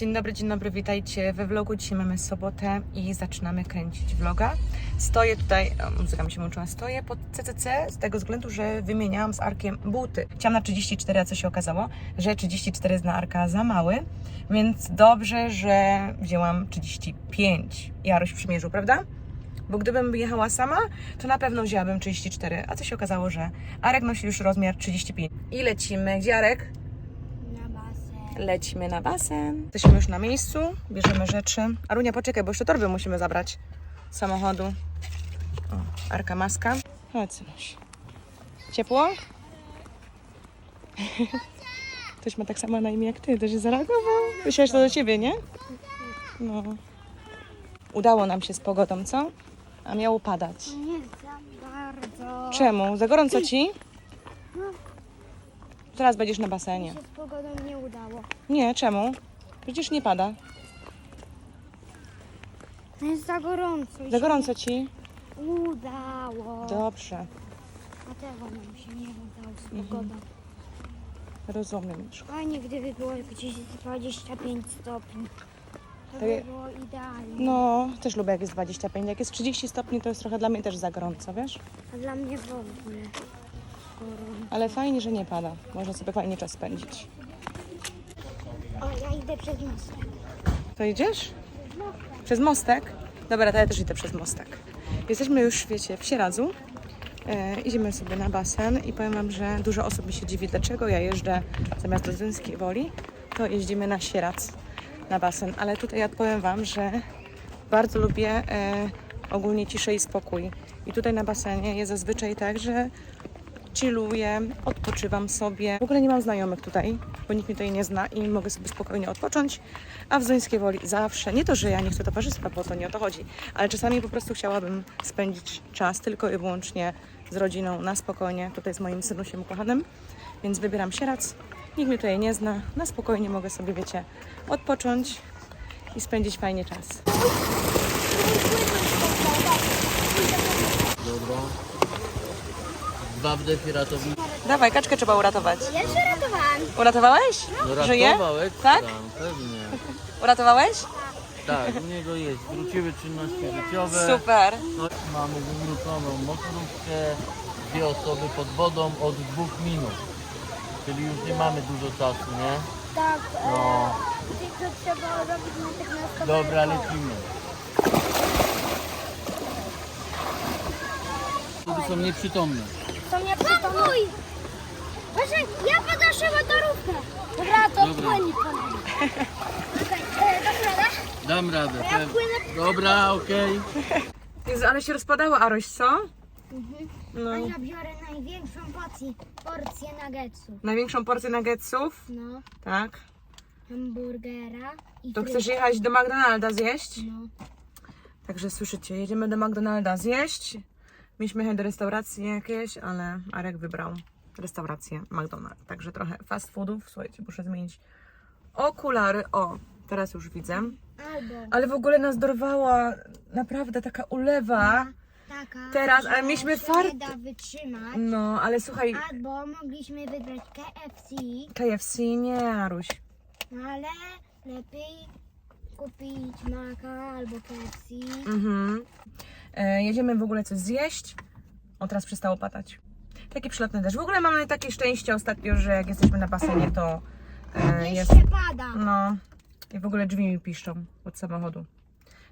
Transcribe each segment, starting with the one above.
Dzień dobry, dzień dobry, witajcie we vlogu. Dzisiaj mamy sobotę i zaczynamy kręcić vloga. Stoję tutaj, muzyka mi się włączyła, stoję pod CCC z tego względu, że wymieniałam z Arkiem buty. Chciałam na 34, a co się okazało, że 34 jest na Arka za mały, więc dobrze, że wzięłam 35. Jaroś przymierzył, prawda? Bo gdybym jechała sama, to na pewno wzięłabym 34, a co się okazało, że Arek nosi już rozmiar 35. I lecimy. Gdzie Arek? Na basen. Lecimy na basen. Jesteśmy już na miejscu, bierzemy rzeczy. Arunia, poczekaj, bo jeszcze torby musimy zabrać z samochodu. O, Arka maska. Chodź, synuś. Ciepło? Ktoś ma tak samo na imię jak ty, też zareagował. Myślałeś to do ciebie, nie? No. Udało nam się z pogodą, co? A miało padać. Nie za bardzo. Czemu? Za gorąco ci? Teraz będziesz na basenie. się z pogodą nie udało. Nie, czemu? Przecież nie pada. To jest za gorąco. i Za się gorąco ci? Udało. Dobrze, A tego nam się nie udało z Mhm. pogodą. rozumiem. Fajnie, gdyby było gdzieś 25 stopni. To To by było idealnie. No, też lubię jak jest 25. Jak jest 30 stopni, to jest trochę dla mnie też za gorąco, wiesz? A dla mnie w ogóle gorąco. Ale fajnie, że nie pada. Można sobie fajnie czas spędzić. O, ja idę przez most. To idziesz? Przez mostek? Dobra, to ja też idę przez mostek. Jesteśmy już, wiecie, w Sieradzu. E, idziemy sobie na basen i powiem Wam, że dużo osób mi się dziwi, dlaczego ja jeżdżę zamiast do Zyńskiej Woli, to jeździmy na Sieradz, na basen. Ale tutaj ja powiem Wam, że bardzo lubię e, ogólnie ciszę i spokój. I tutaj na basenie jest zazwyczaj tak, że chilluję, odpoczywam sobie. W ogóle nie mam znajomych tutaj, bo nikt mnie tutaj nie zna i mogę sobie spokojnie odpocząć. A w Zońskiej Woli zawsze, nie to, że ja nie chcę towarzystwa, bo to nie o to chodzi, ale czasami po prostu chciałabym spędzić czas tylko i wyłącznie z rodziną na spokojnie, tutaj z moim synusiem kochanym, więc wybieram Sierac. Nikt mnie tutaj nie zna, na spokojnie mogę sobie, wiecie, odpocząć i spędzić fajnie czas. Dobra. Dwa wdechy ratownicze. Dawaj, kaczkę trzeba uratować. Ja się ratowałam. Uratowałeś? No Żyje? ratował ekstra, Tak? pewnie. Uratowałeś? Tak, u niego jest. Wróciły czynności życiowe. Super. No, mamy wywróconą motorówkę, dwie osoby pod wodą od dwóch minut. Czyli już nie mamy dużo czasu, nie? Tak, No, tylko trzeba robić natychmiastowe dobra, koło. lecimy. Wtedy są nieprzytomne. To nie przytomny. Proszę, ja podnoszę motorówkę. Dobra, to Dobra. płynie po mnie. Okej, e? Dam radę. Ja pewnie. płynę. Dobra, okej. Jezu, ale się rozpadała Aroś, co? No. A ja biorę największą porcję, porcję nuggetsów. Największą porcję nuggetsów, No, tak. hamburgera i To chcesz jechać do McDonalda zjeść? No, Także słyszycie, jedziemy do McDonalda zjeść. Mieliśmy jechać do restauracji jakiejś, ale Arek wybrał restaurację McDonald's. Także trochę fast foodów. Słuchajcie, muszę zmienić okulary. O, teraz już widzę. albo Ale w ogóle nas dorwała naprawdę taka ulewa. Taka, Teraz, ale że mieliśmy się fart. nie da wytrzymać. No, ale słuchaj, Albo mogliśmy wybrać KFC, KFC nie, Aruś. no ale lepiej kupić maka albo KFC. Mhm. E, jedziemy w ogóle coś zjeść. O, teraz przestało padać. Taki przylatny deszcz. W ogóle mamy takie szczęście ostatnio, że jak jesteśmy na basenie, to e, jest... Jeszcze pada. No. I w ogóle drzwi mi piszczą od samochodu.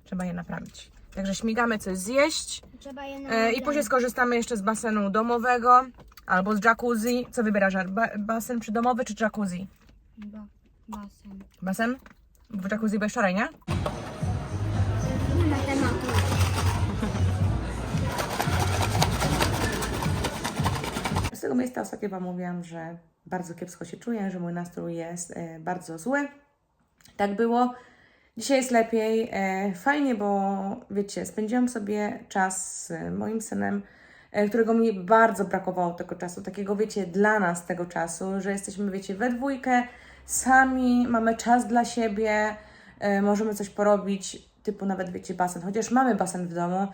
Trzeba je naprawić. Także śmigamy coś zjeść Trzeba je e, i później skorzystamy jeszcze z basenu domowego albo z jacuzzi. Co wybierasz? Ba basen przydomowy czy jacuzzi? Ba- basen. Basen? W jacuzzi byłeś wczoraj, nie? Nie ma tematu. Z tego miejsca ostatnio Wam mówiłam, że bardzo kiepsko się czuję, że mój nastrój jest e, bardzo zły. Tak było. Dzisiaj jest lepiej. E, fajnie, bo wiecie, spędziłam sobie czas z moim synem, e, którego mi bardzo brakowało tego czasu, takiego wiecie, dla nas tego czasu, że jesteśmy, wiecie, we dwójkę, sami, mamy czas dla siebie, e, możemy coś porobić, typu nawet, wiecie, basen, chociaż mamy basen w domu,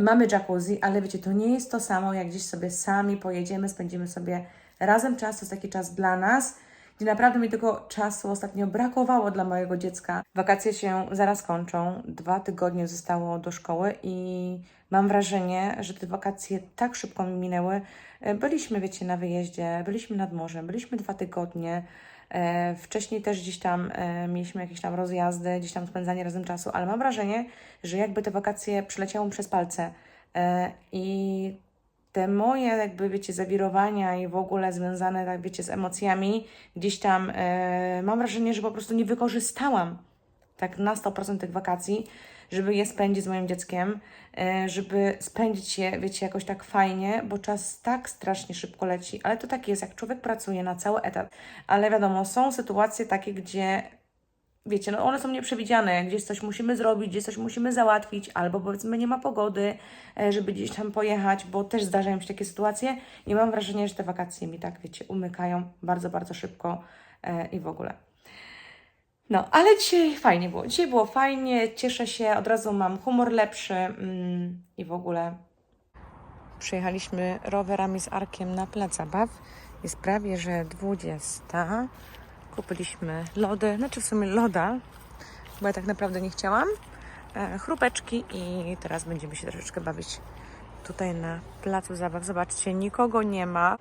mamy jacuzzi, ale wiecie, to nie jest to samo, jak gdzieś sobie sami pojedziemy, spędzimy sobie razem czas to jest taki czas dla nas, gdzie naprawdę mi tego czasu ostatnio brakowało dla mojego dziecka. Wakacje się zaraz kończą, dwa tygodnie zostało do szkoły i mam wrażenie, że te wakacje tak szybko mi minęły. E, Byliśmy, wiecie, na wyjeździe, byliśmy nad morzem, byliśmy dwa tygodnie. E, Wcześniej też gdzieś tam e, mieliśmy jakieś tam rozjazdy, gdzieś tam spędzanie razem czasu, ale mam wrażenie, że jakby te wakacje przeleciały mi przez palce. I te moje, jakby wiecie, zawirowania i w ogóle związane, tak wiecie, z emocjami, gdzieś tam e, mam wrażenie, że po prostu nie wykorzystałam tak na 100% tych wakacji, żeby je spędzić z moim dzieckiem, e, żeby spędzić je, wiecie, jakoś tak fajnie, bo czas tak strasznie szybko leci, ale to tak jest, jak człowiek pracuje na cały etat, ale wiadomo, są sytuacje takie, gdzie wiecie, no one są nieprzewidziane, gdzieś coś musimy zrobić, gdzieś coś musimy załatwić, albo powiedzmy nie ma pogody, e, żeby gdzieś tam pojechać, bo też zdarzają się takie sytuacje i mam wrażenie, że te wakacje mi tak, wiecie, umykają bardzo, bardzo szybko e, i w ogóle. No, ale dzisiaj fajnie było. Dzisiaj było fajnie, cieszę się, od razu mam humor lepszy mm, i w ogóle. Przyjechaliśmy rowerami z Arkiem na plac zabaw. Jest prawie, że 20. Kupiliśmy lody, znaczy w sumie loda, bo ja tak naprawdę nie chciałam. E, chrupeczki i teraz będziemy się troszeczkę bawić tutaj na placu zabaw. Zobaczcie, nikogo nie ma.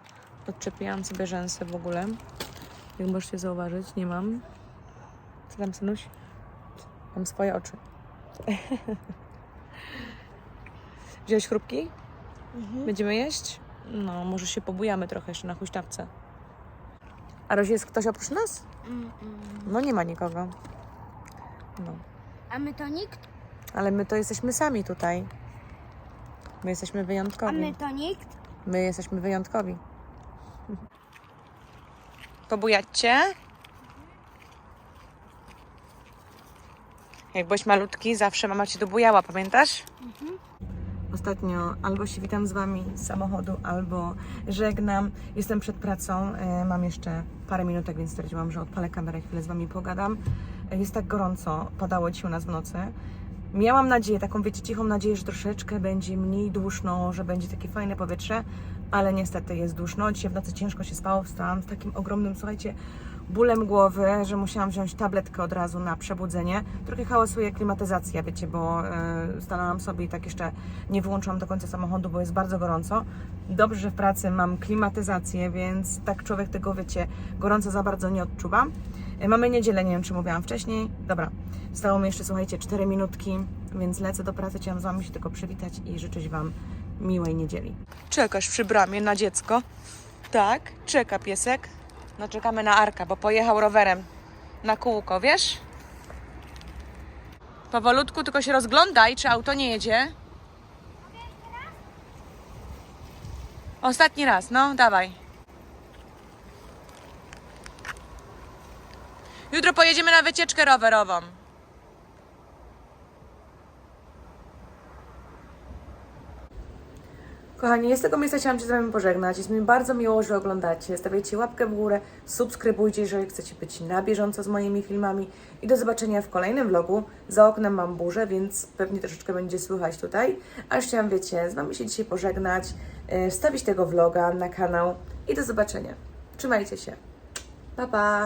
Odczepiłam sobie rzęsy w ogóle. Jak możecie zauważyć, nie mam. Co tam, synuś? Mam swoje oczy. Wziąłeś chrupki? Będziemy jeść? No, może się pobujamy trochę jeszcze na huśtawce. A Rozi jest ktoś oprócz nas? No nie ma nikogo. No. A my to nikt? Ale my to jesteśmy sami tutaj. My jesteśmy A wyjątkowi. my to nikt? My jesteśmy wyjątkowi. Pobujać cię? Jak byłeś malutki, zawsze mama cię dobujała, pamiętasz? Ostatnio albo się witam z Wami z samochodu, albo żegnam. Jestem przed pracą, e, mam jeszcze parę minutek, więc stwierdziłam, że odpalę kamerę, chwilę z Wami pogadam. E, Jest tak gorąco, padało dzisiaj u nas w nocy. Miałam nadzieję, taką wiecie, cichą nadzieję, że troszeczkę będzie mniej duszno, że będzie takie fajne powietrze, ale niestety jest duszno. Dzisiaj w nocy ciężko się spało, wstałam z takim ogromnym, słuchajcie, bólem głowy, że musiałam wziąć tabletkę od razu na przebudzenie. Trochę hałasuje klimatyzacja, wiecie, bo e, stanęłam sobie i tak jeszcze nie wyłączyłam do końca samochodu, bo jest bardzo gorąco. Dobrze, że w pracy mam klimatyzację, więc tak człowiek tego, wiecie, gorąco za bardzo nie odczuwa. E, Mamy niedzielę, nie wiem czy mówiłam wcześniej. Dobra, zostało mi jeszcze, słuchajcie, 4 minutki, więc lecę do pracy. Chciałam z Wami się tylko przywitać i życzyć Wam miłej niedzieli. Czekasz przy bramie na dziecko? Tak, czeka piesek. No czekamy na Arka, bo pojechał rowerem na kółko, wiesz? Powolutku, tylko się rozglądaj, czy auto nie jedzie. Ostatni raz, no, dawaj. Jutro pojedziemy na wycieczkę rowerową. Kochani, z tego miejsca chciałam się z Wami pożegnać. Jest mi bardzo miło, że oglądacie. Stawiajcie łapkę w górę, subskrybujcie, jeżeli chcecie być na bieżąco z moimi filmami. I do zobaczenia w kolejnym vlogu. Za oknem mam burzę, więc pewnie troszeczkę będzie słychać tutaj. Ale chciałam, wiecie, z Wami się dzisiaj pożegnać, wstawić tego vloga na kanał i do zobaczenia. Trzymajcie się. Pa, pa!